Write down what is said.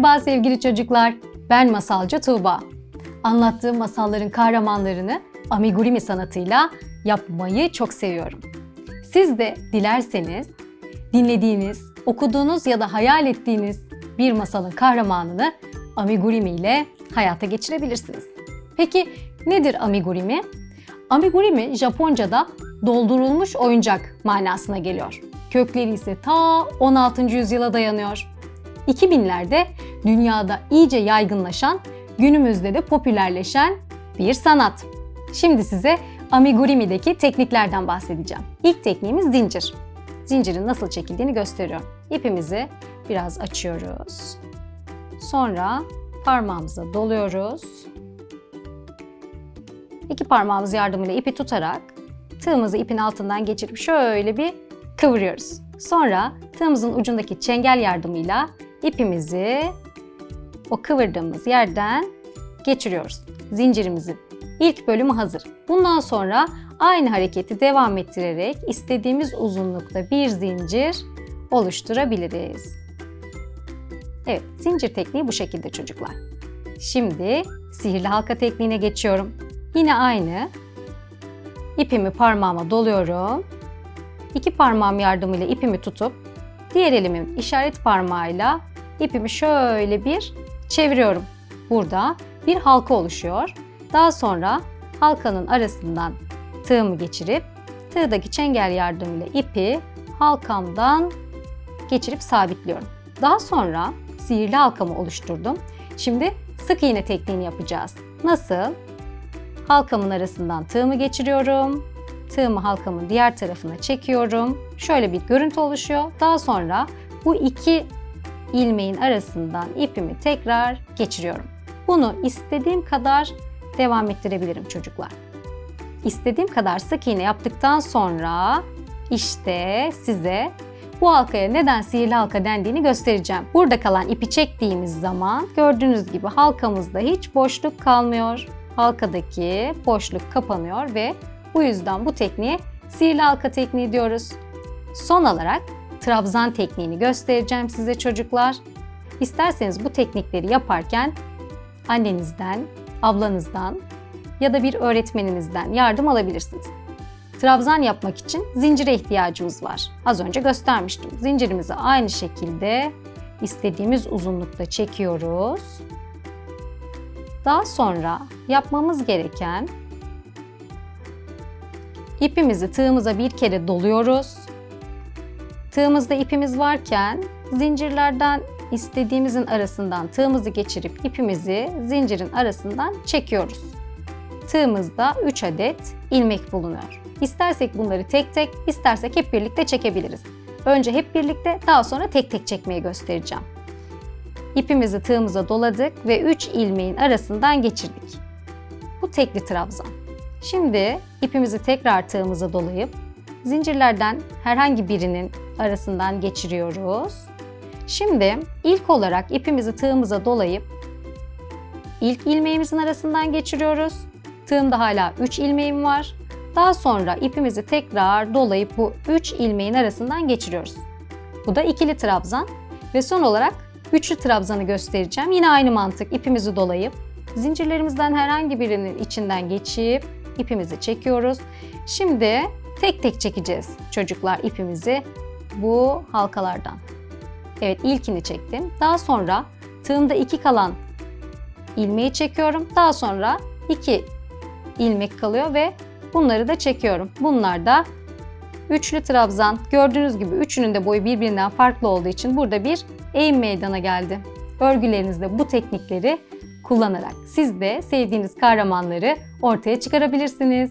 Merhaba sevgili çocuklar. Ben masalcı Tuğba. Anlattığım masalların kahramanlarını amigurumi sanatıyla yapmayı çok seviyorum. Siz de dilerseniz dinlediğiniz, okuduğunuz ya da hayal ettiğiniz bir masalın kahramanını amigurumi ile hayata geçirebilirsiniz. Peki nedir amigurumi? Amigurumi Japonca'da doldurulmuş oyuncak manasına geliyor. Kökleri ise ta 16. yüzyıla dayanıyor. 2000'lerde dünyada iyice yaygınlaşan, günümüzde de popülerleşen bir sanat. Şimdi size amigurimi'deki tekniklerden bahsedeceğim. İlk tekniğimiz zincir. Zincirin nasıl çekildiğini gösteriyorum. İpimizi biraz açıyoruz. Sonra parmağımıza doluyoruz. İki parmağımız yardımıyla ipi tutarak tığımızı ipin altından geçirip şöyle bir kıvırıyoruz. Sonra tığımızın ucundaki çengel yardımıyla ipimizi o kıvırdığımız yerden geçiriyoruz. Zincirimizin ilk bölümü hazır. Bundan sonra aynı hareketi devam ettirerek istediğimiz uzunlukta bir zincir oluşturabiliriz. Evet, zincir tekniği bu şekilde çocuklar. Şimdi sihirli halka tekniğine geçiyorum. Yine aynı. İpimi parmağıma doluyorum. İki parmağım yardımıyla ipimi tutup diğer elimin işaret parmağıyla ipimi şöyle bir çeviriyorum. Burada bir halka oluşuyor. Daha sonra halkanın arasından tığımı geçirip tığdaki çengel yardımıyla ipi halkamdan geçirip sabitliyorum. Daha sonra sihirli halkamı oluşturdum. Şimdi sık iğne tekniğini yapacağız. Nasıl? Halkamın arasından tığımı geçiriyorum. Tığımı halkamın diğer tarafına çekiyorum. Şöyle bir görüntü oluşuyor. Daha sonra bu iki ilmeğin arasından ipimi tekrar geçiriyorum. Bunu istediğim kadar devam ettirebilirim çocuklar. İstediğim kadar sık iğne yaptıktan sonra işte size bu halkaya neden sihirli halka dendiğini göstereceğim. Burada kalan ipi çektiğimiz zaman gördüğünüz gibi halkamızda hiç boşluk kalmıyor. Halkadaki boşluk kapanıyor ve bu yüzden bu tekniğe sihirli halka tekniği diyoruz. Son olarak trabzan tekniğini göstereceğim size çocuklar. İsterseniz bu teknikleri yaparken annenizden, ablanızdan ya da bir öğretmeninizden yardım alabilirsiniz. Trabzan yapmak için zincire ihtiyacımız var. Az önce göstermiştim. Zincirimizi aynı şekilde istediğimiz uzunlukta çekiyoruz. Daha sonra yapmamız gereken ipimizi tığımıza bir kere doluyoruz. Tığımızda ipimiz varken zincirlerden istediğimizin arasından tığımızı geçirip ipimizi zincirin arasından çekiyoruz. Tığımızda 3 adet ilmek bulunuyor. İstersek bunları tek tek, istersek hep birlikte çekebiliriz. Önce hep birlikte, daha sonra tek tek çekmeyi göstereceğim. İpimizi tığımıza doladık ve 3 ilmeğin arasından geçirdik. Bu tekli trabzan. Şimdi ipimizi tekrar tığımıza dolayıp zincirlerden herhangi birinin arasından geçiriyoruz. Şimdi ilk olarak ipimizi tığımıza dolayıp ilk ilmeğimizin arasından geçiriyoruz. Tığımda hala 3 ilmeğim var. Daha sonra ipimizi tekrar dolayıp bu 3 ilmeğin arasından geçiriyoruz. Bu da ikili trabzan ve son olarak üçlü trabzanı göstereceğim. Yine aynı mantık ipimizi dolayıp zincirlerimizden herhangi birinin içinden geçip ipimizi çekiyoruz. Şimdi tek tek çekeceğiz çocuklar ipimizi bu halkalardan. Evet ilkini çektim. Daha sonra tığımda iki kalan ilmeği çekiyorum. Daha sonra iki ilmek kalıyor ve bunları da çekiyorum. Bunlar da üçlü trabzan. Gördüğünüz gibi üçünün de boyu birbirinden farklı olduğu için burada bir eğim meydana geldi. Örgülerinizde bu teknikleri kullanarak siz de sevdiğiniz kahramanları ortaya çıkarabilirsiniz.